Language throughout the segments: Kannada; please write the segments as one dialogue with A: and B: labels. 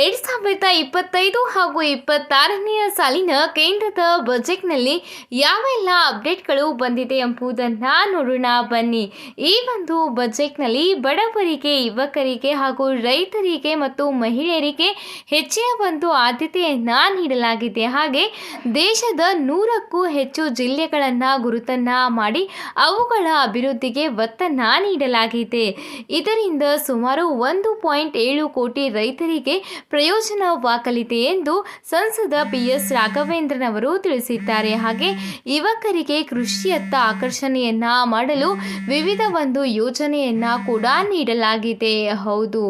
A: ಎರಡ್ ಸಾವಿರದ ಇಪ್ಪತ್ತೈದು ಹಾಗೂ ಇಪ್ಪತ್ತಾರನೆಯ ಸಾಲಿನ ಕೇಂದ್ರದ ಬಜೆಟ್ನಲ್ಲಿ ಯಾವೆಲ್ಲ ಅಪ್ಡೇಟ್ಗಳು ಬಂದಿದೆ ಎಂಬುದನ್ನು ನೋಡೋಣ. ಬನ್ನಿ, ಈ ಒಂದು ಬಜೆಟ್ನಲ್ಲಿ ಬಡವರಿಗೆ, ಯುವಕರಿಗೆ ಹಾಗೂ ರೈತರಿಗೆ ಮತ್ತು ಮಹಿಳೆಯರಿಗೆ ಹೆಚ್ಚಿನ ಒಂದು ಆದ್ಯತೆಯನ್ನು ನೀಡಲಾಗಿದೆ. ಹಾಗೆ ದೇಶದ ನೂರಕ್ಕೂ ಹೆಚ್ಚು ಜಿಲ್ಲೆಗಳನ್ನು ಗುರುತನ್ನು ಮಾಡಿ ಅವುಗಳ ಅಭಿವೃದ್ಧಿಗೆ ಒತ್ತನ್ನು ನೀಡಲಾಗಿದೆ. ಇದರಿಂದ ಸುಮಾರು ಒಂದು ಪಾಯಿಂಟ್ ಏಳು ಕೋಟಿ ರೈತರಿಗೆ ಪ್ರಯೋಜನವಾಗಲಿದೆ ಎಂದು ಸಂಸದ ಪಿ ಎಸ್ ರಾಘವೇಂದ್ರನವರು ತಿಳಿಸಿದ್ದಾರೆ. ಹಾಗೆ ಯುವಕರಿಗೆ ಕೃಷಿಯತ್ತ ಆಕರ್ಷಣೆಯನ್ನ ಮಾಡಲು ವಿವಿಧ ಒಂದು ಯೋಜನೆಯನ್ನ ಕೂಡ ನೀಡಲಾಗಿದೆ. ಹೌದು,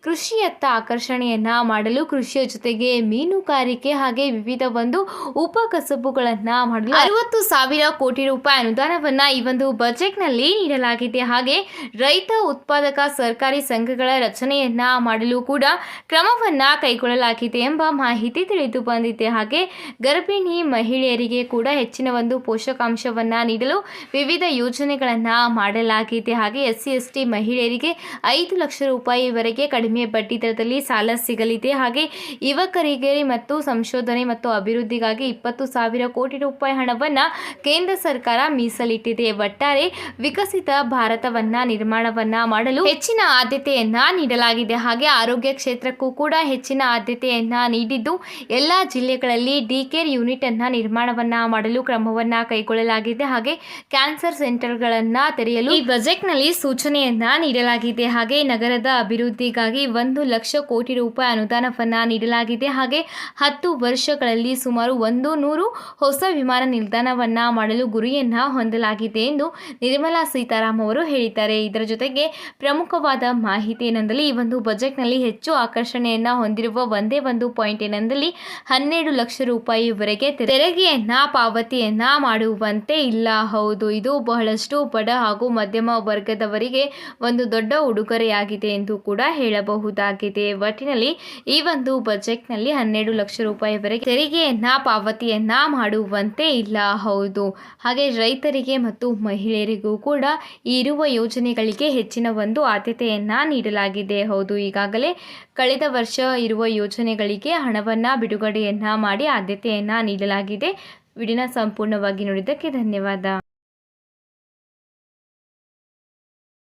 A: ಕೃಷಿಯತ್ತ ಆಕರ್ಷಣೆಯನ್ನ ಮಾಡಲು ಕೃಷಿಯ ಜೊತೆಗೆ ಮೀನುಗಾರಿಕೆ ಹಾಗೆ ವಿವಿಧ ಒಂದು ಉಪಕಸಬುಗಳನ್ನ ಮಾಡಲು ಅರವತ್ತು ಸಾವಿರ ಕೋಟಿ ರೂಪಾಯಿ ಅನುದಾನವನ್ನ ಈ ಒಂದು ಬಜೆಟ್ನಲ್ಲಿ ನೀಡಲಾಗಿದೆ. ಹಾಗೆ ರೈತ ಉತ್ಪಾದಕ ಸರ್ಕಾರಿ ಸಂಘಗಳ ರಚನೆಯನ್ನ ಮಾಡಲು ಕೂಡ ಕ್ರಮವನ್ನ ಕೈಗೊಳ್ಳಲಾಗಿದೆ ಎಂಬ ಮಾಹಿತಿ ತಿಳಿದು ಬಂದಿದೆ. ಹಾಗೆ ಗರ್ಭಿಣಿ ಮಹಿಳೆಯರಿಗೆ ಕೂಡ ಹೆಚ್ಚಿನ ಒಂದು ಪೋಷಕಾಂಶವನ್ನು ನೀಡಲು ವಿವಿಧ ಯೋಜನೆಗಳನ್ನು ಮಾಡಲಾಗಿದೆ. ಹಾಗೆ ಎಸ್ ಸಿ ಎಸ್ ಟಿ ಮಹಿಳೆಯರಿಗೆ ಐದು ಲಕ್ಷ ರೂಪಾಯಿವರೆಗೆ ಕಡಿಮೆ ಬಡ್ಡಿ ದರದಲ್ಲಿ ಸಾಲ ಸಿಗಲಿದೆ. ಹಾಗೆ ಯುವಕರಿಗೆ ಮತ್ತು ಸಂಶೋಧನೆ ಮತ್ತು ಅಭಿವೃದ್ಧಿಗಾಗಿ ಇಪ್ಪತ್ತು ಸಾವಿರ ಕೋಟಿ ರೂಪಾಯಿ ಹಣವನ್ನು ಕೇಂದ್ರ ಸರ್ಕಾರ ಮೀಸಲಿಟ್ಟಿದೆ. ಒಟ್ಟಾರೆ ವಿಕಸಿತ ಭಾರತವನ್ನ ನಿರ್ಮಾಣವನ್ನ ಮಾಡಲು ಹೆಚ್ಚಿನ ಆದ್ಯತೆಯನ್ನ ನೀಡಲಾಗಿದೆ. ಹಾಗೆ ಆರೋಗ್ಯ ಕ್ಷೇತ್ರಕ್ಕೂ ಕೂಡ ಹೆಚ್ಚಿನ ಆದ್ಯತೆಯನ್ನು ನೀಡಿದ್ದು ಎಲ್ಲ ಜಿಲ್ಲೆಗಳಲ್ಲಿ ಡಿ ಕೇರ್ ಯೂನಿಟನ್ನು ನಿರ್ಮಾಣವನ್ನು ಮಾಡಲು ಕ್ರಮವನ್ನು ಕೈಗೊಳ್ಳಲಾಗಿದೆ. ಹಾಗೆ ಕ್ಯಾನ್ಸರ್ ಸೆಂಟರ್ಗಳನ್ನು ತೆರೆಯಲು ಈ ಬಜೆಟ್ನಲ್ಲಿ ಸೂಚನೆಯನ್ನು ನೀಡಲಾಗಿದೆ. ಹಾಗೆ ನಗರದ ಅಭಿವೃದ್ಧಿಗಾಗಿ ಒಂದು ಲಕ್ಷ ಕೋಟಿ ರೂಪಾಯಿ ಅನುದಾನವನ್ನು ನೀಡಲಾಗಿದೆ. ಹಾಗೆ ಹತ್ತು ವರ್ಷಗಳಲ್ಲಿ ಸುಮಾರು ಒಂದು ನೂರು ಹೊಸ ವಿಮಾನ ನಿಲ್ದಾಣವನ್ನು ಮಾಡಲು ಗುರಿಯನ್ನು ಹೊಂದಲಾಗಿದೆ ಎಂದು ನಿರ್ಮಲಾ ಸೀತಾರಾಮ್ ಅವರು ಹೇಳಿದ್ದಾರೆ. ಇದರ ಜೊತೆಗೆ ಪ್ರಮುಖವಾದ ಮಾಹಿತಿ ಏನೆಂದರೆ ಈ ಒಂದು ಬಜೆಟ್ನಲ್ಲಿ ಹೆಚ್ಚು ಆಕರ್ಷಣೆಯನ್ನ ಹೊಂದಿರುವ ಒಂದೇ ಒಂದು ಪಾಯಿಂಟ್ ಏನೆಂದಲ್ಲಿ ಹನ್ನೆರಡು ಲಕ್ಷ ರೂಪಾಯಿವರೆಗೆ ತೆರಿಗೆಯನ್ನ ಪಾವತಿಯನ್ನ ಮಾಡುವಂತೆ ಇಲ್ಲ. ಹೌದು, ಇದು ಬಹಳಷ್ಟು ಬಡ ಹಾಗೂ ಮಧ್ಯಮ ವರ್ಗದವರಿಗೆ ಒಂದು ದೊಡ್ಡ ಉಡುಗೊರೆಯಾಗಿದೆ ಎಂದು ಕೂಡ ಹೇಳಬಹುದಾಗಿದೆ. ಒಟ್ಟಿನಲ್ಲಿ ಈ ಒಂದು ಬಜೆಟ್ನಲ್ಲಿ ಹನ್ನೆರಡು ಲಕ್ಷ ರೂಪಾಯಿವರೆಗೆ ತೆರಿಗೆಯನ್ನ ಪಾವತಿಯನ್ನ ಮಾಡುವಂತೆ ಇಲ್ಲ. ಹೌದು, ಹಾಗೆ ರೈತರಿಗೆ ಮತ್ತು ಮಹಿಳೆಯರಿಗೂ ಕೂಡ ಇರುವ ಯೋಜನೆಗಳಿಗೆ ಹೆಚ್ಚಿನ ಒಂದು ಆದ್ಯತೆಯನ್ನ ನೀಡಲಾಗಿದೆ. ಹೌದು, ಈಗಾಗಲೇ ಕಳೆದ ವರ್ಷ ಇರುವ ಯೋಜನೆಗಳಿಗೆ ಹಣವನ್ನು ಬಿಡುಗಡೆಯನ್ನ ಮಾಡಿ ಆದ್ಯತೆಯನ್ನ ನೀಡಲಾಗಿದೆ. ವಿಡಿಯೋನ ಸಂಪೂರ್ಣವಾಗಿ ನೋಡಿದ್ದಕ್ಕೆ ಧನ್ಯವಾದ.